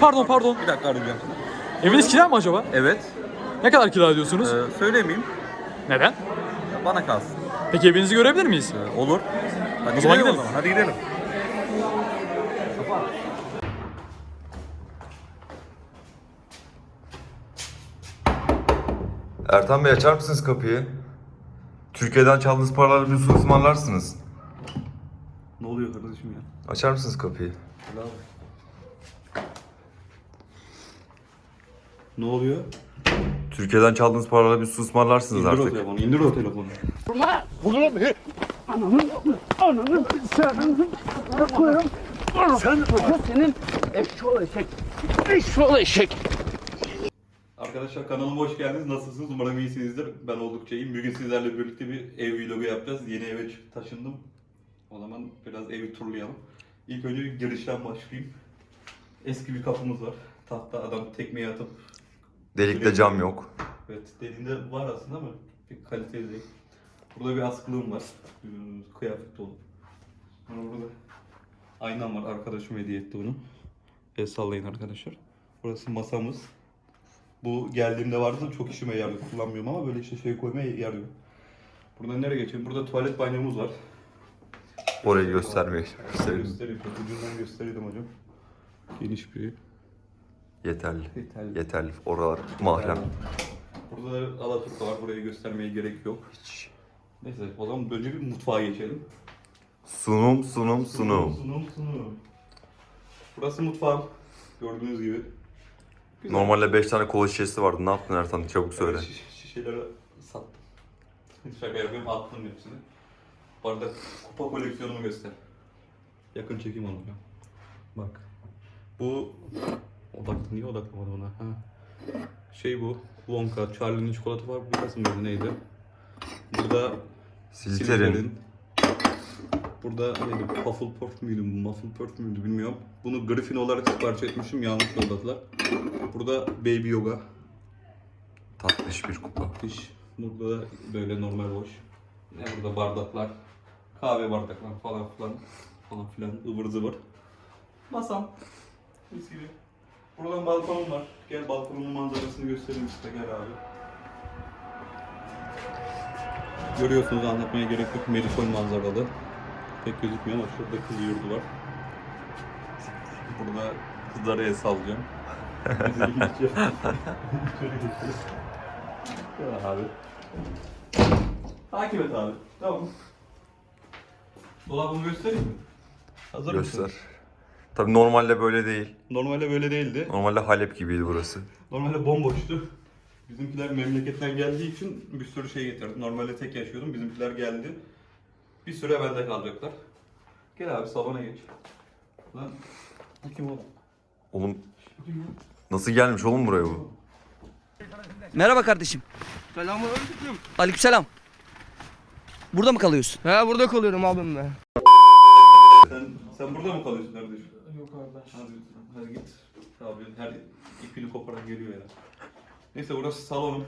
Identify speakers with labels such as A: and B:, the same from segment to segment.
A: Pardon pardon.
B: Bir dakika arayacağım.
A: Eviniz kira mı acaba?
B: Evet.
A: Ne kadar kira ödüyorsunuz?
B: Ee, söylemeyeyim.
A: Neden?
B: Ya Bana kalsın.
A: Peki evinizi görebilir miyiz?
B: Ee, olur. Hadi
A: O zaman
B: gidelim o zaman. Hadi gidelim.
C: Ertan Bey açar mısınız kapıyı? Türkiye'den çaldığınız paralarla bir su ısmarlarsınız.
B: Ne oluyor kardeşim ya?
C: Açar mısınız kapıyı?
B: Ne oluyor?
C: Türkiye'den çaldığınız paralarla bir su ısmarlarsınız
B: İndir o
C: artık.
B: telefonu, indir o telefonu. Arkadaşlar kanalıma hoş geldiniz. Nasılsınız? Umarım iyisinizdir. Ben oldukça iyiyim. Bugün sizlerle birlikte bir ev vlogu yapacağız. Yeni eve taşındım. O zaman biraz evi turlayalım. İlk önce bir girişten başlayayım. Eski bir kapımız var. Tahta adam tekmeyi atıp
C: Delikte cam yok.
B: Evet, dediğinde var aslında ama bir kaliteli değil. Burada bir askılığım var. Kıyafet dolu. Sonra burada aynam var. Arkadaşım hediye etti bunu. El sallayın arkadaşlar. Burası masamız. Bu geldiğimde vardı çok işime yarıyor. Kullanmıyorum ama böyle işte şey koymaya yarıyor. Burada nereye geçeyim? Burada tuvalet banyomuz var.
C: Orayı göstermeye gösterelim.
B: Göstereyim. Ucundan göstereyim hocam. Geniş bir
C: Yeterli.
B: yeterli.
C: Yeterli. Oralar mahrem.
B: Burada da Alaturka var. Burayı göstermeye gerek yok.
C: Hiç.
B: Neyse o zaman önce bir mutfağa geçelim.
C: Sunum sunum sunum.
B: Sunum sunum. Burası mutfağım. Gördüğünüz gibi. Güzel.
C: Normalde 5 tane kola şişesi vardı. Ne yaptın Ertan? Çabuk söyle.
B: Evet, şiş- şişeleri sattım. Şaka yapıyorum attım hepsini. Bu arada kupa koleksiyonumu göster. Yakın çekim onu ya. Bak. Bu odaklı niye odaklamadı ona? Ha. Şey bu. Wonka, Charlie'nin çikolatı var. Bu nasıl mıydı neydi? Burada
C: Silterin.
B: Burada neydi? Hufflepuff müydü? Mufflepuff müydü bilmiyorum. Bunu Griffin olarak sipariş etmişim. Yanlış yolladılar. Burada Baby Yoga.
C: Tatlış bir kupa.
B: Diş. Burada da böyle normal boş. Ne burada bardaklar. Kahve bardaklar falan filan. Falan filan ıvır zıvır. Masam. Mis gibi. Buradan balkonum var. Gel balkonumun manzarasını göstereyim size gel abi. Görüyorsunuz anlatmaya gerek yok. Medikol manzaralı. Pek gözükmüyor ama şurada kız yurdu var. Burada kızlara el. Ya abi. Takip et abi. Tamam. Dolabımı göstereyim mi? Hazır
C: Göster.
B: mısın?
C: Tabii normalde böyle değil.
B: Normalde böyle değildi.
C: Normalde Halep gibiydi burası.
B: Normalde bomboştu. Bizimkiler memleketten geldiği için bir sürü şey getirdi. Normalde tek yaşıyordum. Bizimkiler geldi. Bir süre bende kalacaklar. Gel abi salona geç. Lan bu kim oğlum?
C: Oğlum nasıl gelmiş oğlum buraya bu?
D: Merhaba kardeşim.
E: Selamünaleyküm.
D: Aleykümselam. Burada mı kalıyorsun?
E: He burada kalıyorum abim ben.
B: Sen, sen burada mı kalıyorsun kardeşim? Kardeş. Hadi, hadi git. Abi her ipini koparan geliyor ya. Neyse burası salonum.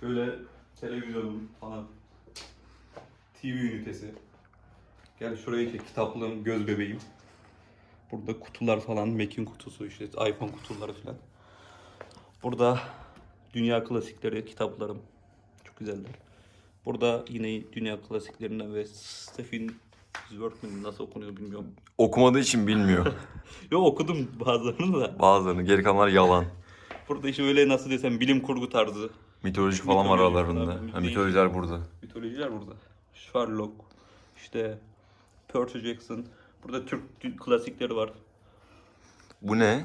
B: Şöyle televizyonum falan. TV ünitesi. Gel şuraya çek kitaplığım, göz bebeğim. Burada kutular falan, Mac'in kutusu işte iPhone kutuları falan. Burada dünya klasikleri, kitaplarım. Çok güzeller. Burada yine dünya klasiklerinden ve Stephen Zweig nasıl okunuyor bilmiyorum.
C: Okumadığı için bilmiyor.
B: Yo okudum bazılarını da.
C: Bazılarını. Geri kalanlar yalan.
B: Burada işte öyle nasıl desem bilim kurgu tarzı.
C: Mitoloji falan var
B: Mitoloji
C: aralarında.
B: falan,
C: Ha, mitolojiler burada.
B: Mitolojiler burada. Sherlock, işte Percy Jackson. Burada Türk dü- klasikleri var.
C: Bu ne?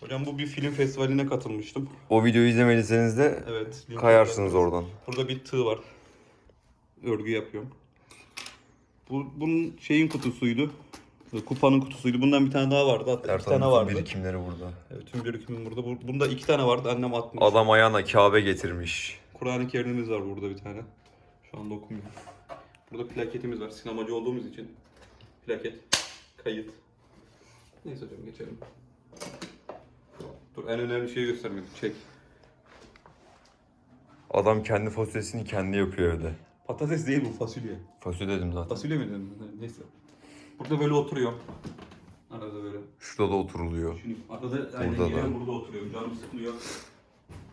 B: Hocam bu bir film festivaline katılmıştım.
C: O videoyu izlemediyseniz de
B: Evet.
C: kayarsınız oradan.
B: Burada bir tığ var. Örgü yapıyorum. Bu, bunun şeyin kutusuydu. Kupanın kutusuydu. Bundan bir tane daha vardı. Hatta iki tane vardı.
C: birikimleri burada.
B: Evet, tüm birikimim burada. Bu- Bunda iki tane vardı. Annem atmış.
C: Adam ayağına Kabe getirmiş.
B: Kur'an-ı Kerim'imiz var burada bir tane. Şu anda okumuyorum. Burada plaketimiz var. Sinemacı olduğumuz için. Plaket, kayıt. Neyse hocam geçelim. Dur en önemli şeyi göstermedim. Çek.
C: Adam kendi fasulyesini kendi yapıyor evde.
B: Patates değil bu fasulye.
C: Fasulye dedim zaten.
B: Fasulye mi dedim? Neyse. Burada böyle oturuyor. Arada böyle.
C: Şurada Şurada oturuluyor.
B: Şimdi arada aynen
C: Burada da.
B: geliyorum burada oturuyorum. Canım sıkılıyor.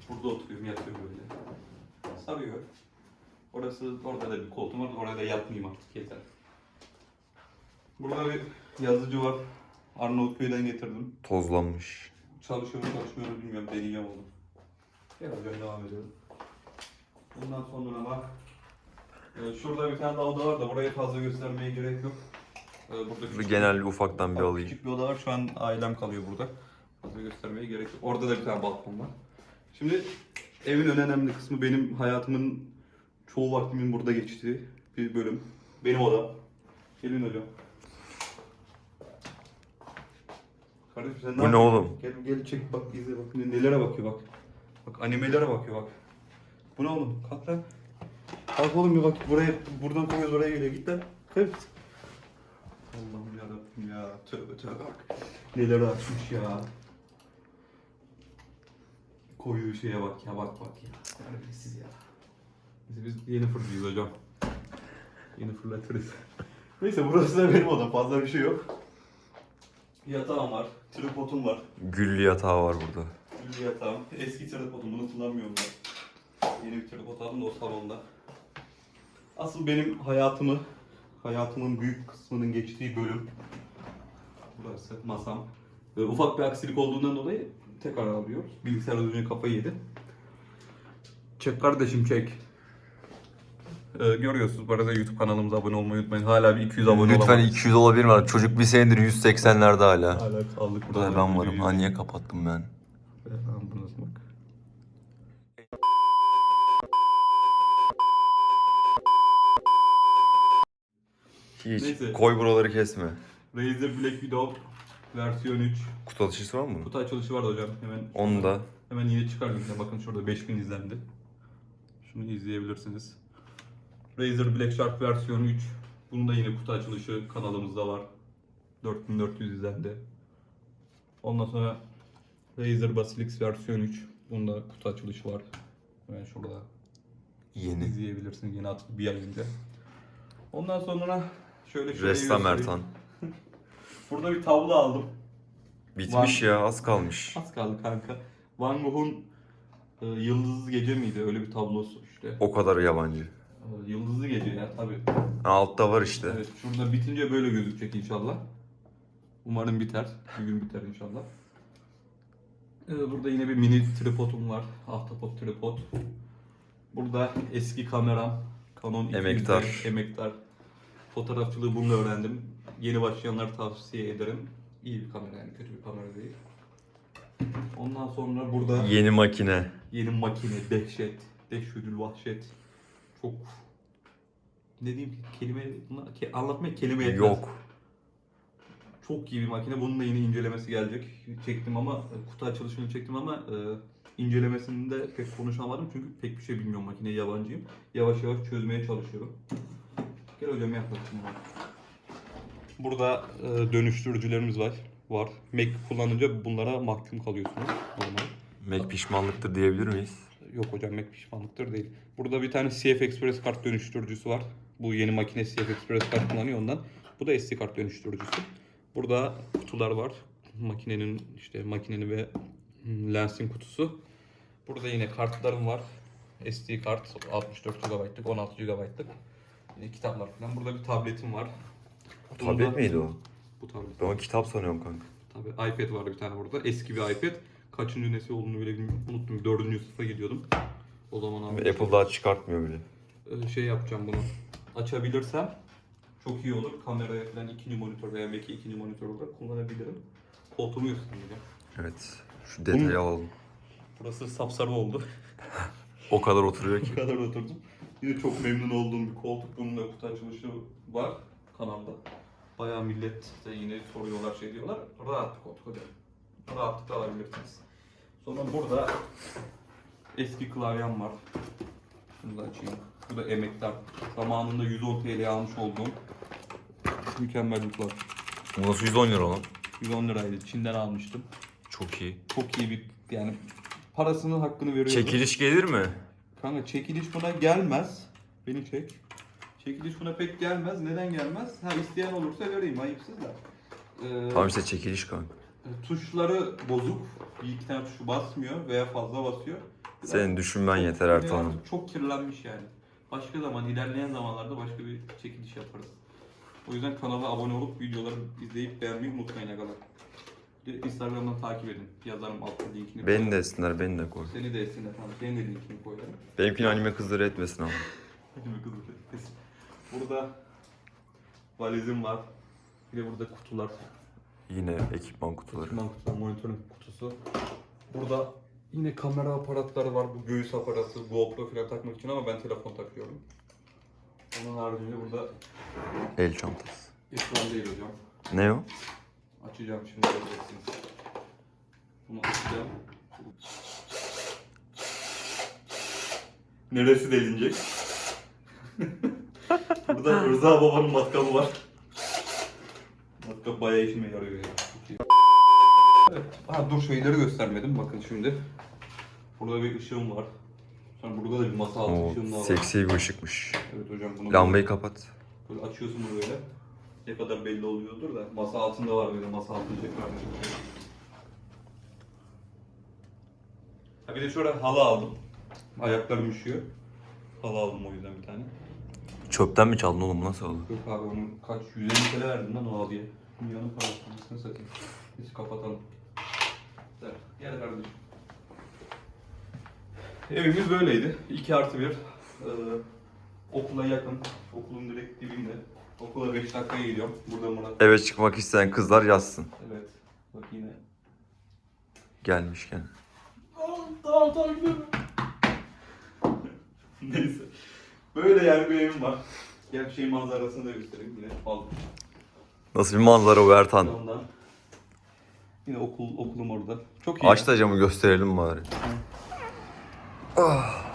B: Burada oturuyorum yatıyorum böyle. Sarıyor. Orası orada da bir koltuğum var. Orada da yatmayayım artık yeter. Burada bir yazıcı var. Arnavutköy'den getirdim.
C: Tozlanmış.
B: Çalışıyor mu çalışmıyor mu bilmiyorum. Deneyeceğim onu. Gel hocam devam edelim. Bundan sonra bak. Ee, şurada bir tane daha oda var da burayı fazla göstermeye gerek yok. Ee, burada küçük-
C: genel bir ufaktan bir alayım.
B: Küçük bir oda var. Şu an ailem kalıyor burada. Fazla göstermeye gerek yok. Orada da bir tane balkon var. Şimdi evin en önemli kısmı benim hayatımın çoğu vaktimin burada geçtiği bir bölüm. Benim odam. Gelin hocam. Kardeşim sen
C: Bu ne
B: yapıyorsun?
C: oğlum?
B: Gel gel çek bak izle bak. Ne- Nelere bakıyor bak. Bak animelere bakıyor bak. Bu ne oğlum? Kalk lan. Kalk oğlum bir bak buraya buradan koyuyoruz oraya geliyor. Git lan. Kalk. Allah'ım yarabbim ya. Tövbe tövbe bak. Neler açmış ya. Koyduğu şeye bak ya bak bak ya. Terbiyesiz ya. Neyse biz yeni fırlıyız hocam. Yeni fırlatırız. Neyse burası da benim odam. Fazla bir şey yok. Yatağım var. Tripodum var.
C: Güllü yatağı var burada.
B: Gül yatağım. Eski tripodum. Bunu kullanmıyorum ben. Yeni bir tripod aldım da o salonda. Asıl benim hayatımı, hayatımın büyük kısmının geçtiği bölüm. Burası masam. Ee, ufak bir aksilik olduğundan dolayı tekrar alıyoruz. Bilgisayar az önce kafayı yedi. Çek kardeşim çek. Ee, görüyorsunuz bu arada YouTube kanalımıza abone olmayı unutmayın. Hala bir 200 abone
C: Lütfen
B: olamadık.
C: 200 olabilir mi? Çocuk bir senedir 180'lerde hala.
B: Hala kaldık
C: Burada da ben varım. Ha niye kapattım ben?
B: Tamam bu nasıl bak.
C: Hiç.
B: Neyse.
C: Koy buraları kesme.
B: Razer Black Widow versiyon 3.
C: Kutu açısı var mı?
B: Kutu açılışı vardı hocam. Hemen
C: Onu da.
B: hemen yine çıkar linkine. Bakın şurada 5000 izlendi. Şunu izleyebilirsiniz. Razer Black Shark versiyon 3. Bunun da yine kutu açılışı kanalımızda var. 4400 izlendi. Ondan sonra Razer Basilix versiyon 3. Bunun da kutu açılışı var. Hemen şurada
C: Yeni.
B: izleyebilirsiniz yine attık bir ay önce. Ondan sonra şöyle şöyle
C: Ressam
B: göstereyim.
C: Ertan.
B: Burada bir tablo aldım.
C: Bitmiş ya az kalmış.
B: Az kaldı kanka. Van Gogh'un e, Yıldızlı Gece miydi? Öyle bir tablosu işte.
C: O kadar yabancı.
B: E, Yıldızlı Gece ya tabii.
C: Ha, altta var işte.
B: Evet, şurada bitince böyle gözükecek inşallah. Umarım biter. Bir gün biter inşallah. E, burada yine bir mini tripodum var. Ahtapot tripod. Burada eski kameram. Canon 200D,
C: Emektar.
B: Emektar. Fotoğrafçılığı bununla öğrendim. Yeni başlayanlara tavsiye ederim. İyi bir kamera yani kötü bir kamera değil. Ondan sonra burada
C: Yeni makine.
B: Yeni makine, dehşet, dehşüdül vahşet. Çok ne diyeyim ki kelime buna- ke- anlatmaya kelime yetmez.
C: Yok.
B: Çok iyi bir makine. Bunun da yine incelemesi gelecek. Çektim ama kutu açılışını çektim ama e, incelemesinde pek konuşamadım çünkü pek bir şey bilmiyorum makineye yabancıyım. Yavaş yavaş çözmeye çalışıyorum. Gel hocam yaklaşın bana. Burada e, dönüştürücülerimiz var. Var. Mac kullanınca bunlara mahkum kalıyorsunuz. Normal.
C: Mac pişmanlıktır diyebilir miyiz?
B: Yok hocam Mac pişmanlıktır değil. Burada bir tane CF Express kart dönüştürücüsü var. Bu yeni makine CF Express kart kullanıyor ondan. Bu da SD kart dönüştürücüsü. Burada kutular var. Makinenin işte makinenin ve hmm, lensin kutusu. Burada yine kartlarım var. SD kart 64 GB'lık, 16 GB'lık. Yine kitaplar falan. Burada bir tabletim var.
C: Tablet
B: Bunda-
C: miydi o?
B: Bu tablet.
C: Ben o kitap sanıyorum kanka.
B: Tabii iPad vardı bir tane burada. Eski bir iPad. Kaçıncı nesil olduğunu bile bilmiyorum. Unuttum. Dördüncü sınıfa gidiyordum. O zaman almıştım.
C: Apple daha çıkartmıyor bile.
B: Ee, şey yapacağım bunu. Açabilirsem çok iyi olur. Kameraya falan ikinci monitör veya Mac'i ikinci monitör olarak kullanabilirim. Koltuğumu göstereceğim.
C: Evet. Şu detayı alalım.
B: Burası sapsarı oldu.
C: O kadar oturuyor ki.
B: Bu kadar oturdum. Yine çok memnun olduğum bir koltuk. Bunun da kutu açılışı var kanalda. Bayağı millet de yine soruyorlar şey diyorlar. Rahat koltuk hocam. Rahatlıkla alabilirsiniz. Sonra burada eski klavyem var. Şunu da açayım. Bu da emektar. Zamanında 110 TL almış olduğum mükemmel bir klavye.
C: Bu nasıl 110 lira lan?
B: 110 liraydı. Çin'den almıştım.
C: Çok iyi.
B: Çok iyi bir yani parasının hakkını veriyorum.
C: Çekiliş gelir mi?
B: Kanka çekiliş buna gelmez. Beni çek. Çekiliş buna pek gelmez. Neden gelmez? Ha isteyen olursa vereyim ayıpsız da. Ee,
C: Tamam işte çekiliş kanka.
B: tuşları bozuk. Bir iki tane tuşu basmıyor veya fazla basıyor. Biraz
C: Senin düşünmen yeter
B: biraz
C: Ertan'ım.
B: Çok kirlenmiş yani. Başka zaman, ilerleyen zamanlarda başka bir çekiliş yaparız. O yüzden kanala abone olup videoları izleyip beğenmeyi unutmayın arkadaşlar. Instagram'dan takip edin. Yazarım altta linkini.
C: Beni de etsinler, beni de koy.
B: Seni de etsinler tamam. Senin de linkini koyarım.
C: Benimkini anime kızları etmesin ama.
B: Hadi bakalım. Burada valizim var. Bir de burada kutular.
C: Yine ekipman kutuları.
B: Ekipman kutusu, monitörün kutusu. Burada yine kamera aparatları var. Bu göğüs aparatı, GoPro falan takmak için ama ben telefon takıyorum. Onun haricinde burada
C: El çantası.
B: ekran değil hocam.
C: Ne o?
B: Açacağım şimdi göreceksiniz. Bunu açacağım. Neresi delinecek? Burada Rıza babanın matkabı var. Matkap bayağı işime yarıyor ya. Evet. Ha, dur şeyleri göstermedim bakın şimdi. Burada bir ışığım var. Sonra burada da bir masa altı
C: O
B: ışığım daha var.
C: seksi bir ışıkmış.
B: Evet hocam bunu
C: Lambayı kapat.
B: Böyle açıyorsun bunu böyle. Ne kadar belli oluyordur da masa altında var böyle masa altında tekrar. Ha bir de şurada halı aldım. Ayaklarım üşüyor. Halı aldım o yüzden bir tane.
C: Çöpten mi çaldın oğlum nasıl oldu?
B: Yok abi onun kaç 150 TL verdim lan o halıya. Dünyanın parasını satayım. Biz kapatalım. Evet, Gel kardeşim. Evimiz böyleydi. 2 artı 1. Ee, okula yakın. Okulun direkt dibinde. Okula 5 dakikaya gidiyorum. Burada Murat.
C: Eve çıkmak isteyen kızlar yazsın.
B: Evet. Bak yine.
C: Gelmişken.
B: Tamam tamam gidelim. Neyse. Böyle yani bir evim var. Gel şey manzarasını da göstereyim yine. Al.
C: Nasıl bir manzara bu Ertan?
B: Ondan. Yine okul okulum orada. Çok iyi.
C: Aç da camı gösterelim bari. Ah.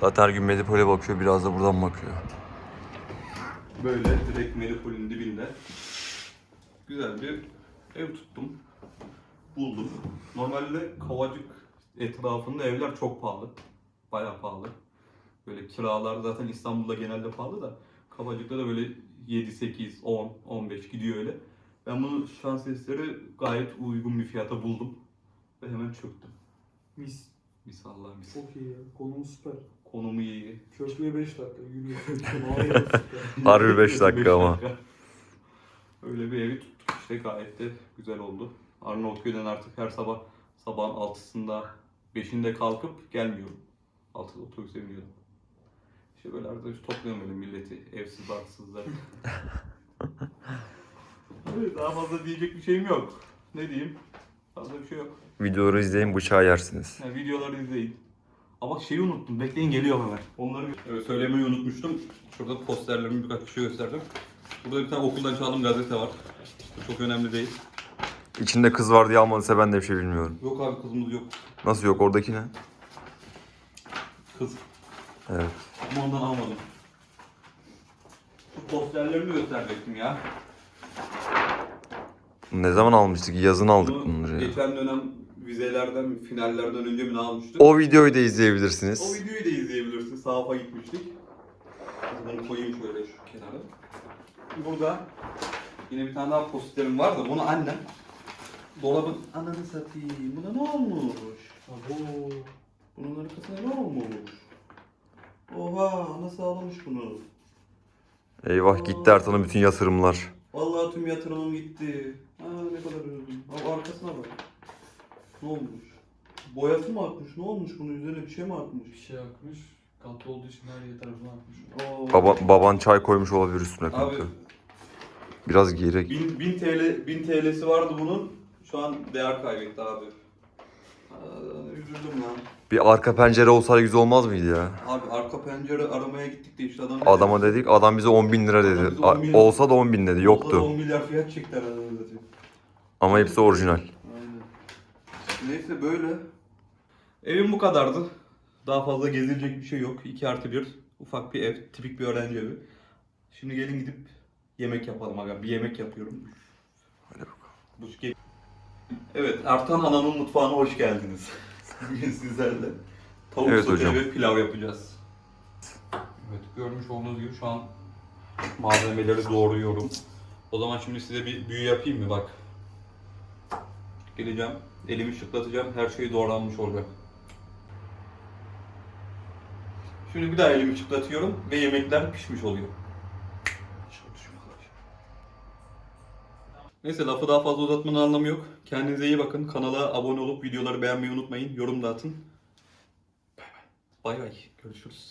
C: Zaten her gün Medipol'e bakıyor, biraz da buradan bakıyor.
B: Böyle direkt Melipol'ün dibinde. Güzel bir ev tuttum. Buldum. Normalde Kavacık etrafında evler çok pahalı. Bayağı pahalı. Böyle kiralar zaten İstanbul'da genelde pahalı da Kavacık'ta da böyle 7, 8, 10, 15 gidiyor öyle. Ben bunu şans eseri gayet uygun bir fiyata buldum. Ve hemen çöktüm.
A: Mis.
B: Mis Allah mis.
A: Çok iyi ya. Konum süper.
B: Konumu iyi.
A: Köprüye 5 dakika yürüyor.
C: Harbi beş dakika
B: Beş
C: ama.
B: Öyle bir evi tuttuk işte gayet de güzel oldu. Arnavutköy'den artık her sabah sabahın altısında beşinde kalkıp gelmiyorum. Altıda otobüse biniyordum. İşte böyle arada işte topluyorum böyle milleti evsiz barksızları. Evet, Daha fazla diyecek bir şeyim yok. Ne diyeyim? Fazla bir şey yok.
C: Videoları izleyin, bıçağı yersiniz.
B: Yani videoları izleyin. Aa bak şeyi unuttum. Bekleyin geliyorum hemen. Onları evet, söylemeyi unutmuştum. Şurada posterlerimi birkaç kişiye gösterdim. Burada bir tane okuldan çaldığım gazete var. Çok önemli değil.
C: İçinde kız var diye almadıysa ben de bir şey bilmiyorum.
B: Yok abi kızımız yok.
C: Nasıl yok oradaki ne?
B: Kız.
C: Evet.
B: Ama ondan almadım. Şu posterlerimi gösterecektim ya.
C: Ne zaman almıştık? Yazın aldık
B: Bunu
C: bunları ya.
B: Geçen dönem vizelerden, finallerden önce mi ne almıştık?
C: O videoyu da
B: O
C: izleyebilirsiniz.
B: videoyu da izleyebilirsin. Sahaf'a gitmiştik. Bunu koyayım şöyle şu kenara. Burada yine bir tane daha posterim var da bunu annem dolabın ananı satayım. Buna ne olmuş? Abo. Bunun arkasına ne olmuş? Oha nasıl almış bunu?
C: Eyvah gitti Ertan'ın bütün yatırımlar.
B: Vallahi tüm yatırımım gitti. Ha ne kadar üzüldüm. Ama arkasına bak. Ne olmuş? Boyası mı akmış? Ne olmuş bunun üzerine bir şey mi akmış?
A: Bir şey akmış. Katlı olduğu için her yer tarafına akmış.
B: Oo.
C: Baba, baban çay koymuş olabilir üstüne
B: Abi
C: kanka. Biraz giyerek.
B: 1000, 1000 TL 1000 TL'si vardı bunun. Şu an değer kaybetti abi. Aa, üzüldüm lan.
C: Bir arka pencere olsaydı güzel olmaz mıydı ya?
B: Abi arka pencere aramaya gittik de işte adam...
C: Adama dedik, adam bize 10 bin lira
B: Adam
C: dedi.
B: bize 10 bin-
C: Olsa da 10 bin dedi,
B: Olsa da
C: yoktu.
B: 10 milyar fiyat çekti herhalde zaten.
C: Ama hepsi orijinal.
B: Neyse böyle. Evim bu kadardı. Daha fazla gezilecek bir şey yok. 2 artı 1. Ufak bir ev. Tipik bir öğrenci evi. Şimdi gelin gidip yemek yapalım aga. Bir yemek yapıyorum.
C: Hadi bakalım.
B: Bu ge- Evet, Ertan Anam'ın mutfağına hoş geldiniz. Bugün sizlerle tavuk
C: Evet
B: sote ve pilav yapacağız. Evet, görmüş olduğunuz gibi şu an malzemeleri doğruyorum. O zaman şimdi size bir büyü yapayım mı? Bak. Geleceğim, elimi şıklatacağım, her şey doğranmış olacak. Şimdi bir daha elimi çıplatıyorum ve yemekler pişmiş oluyor. Neyse lafı daha fazla uzatmanın anlamı yok. Kendinize iyi bakın. Kanala abone olup videoları beğenmeyi unutmayın. Yorum da atın. Bay bay. Bay bay. Görüşürüz.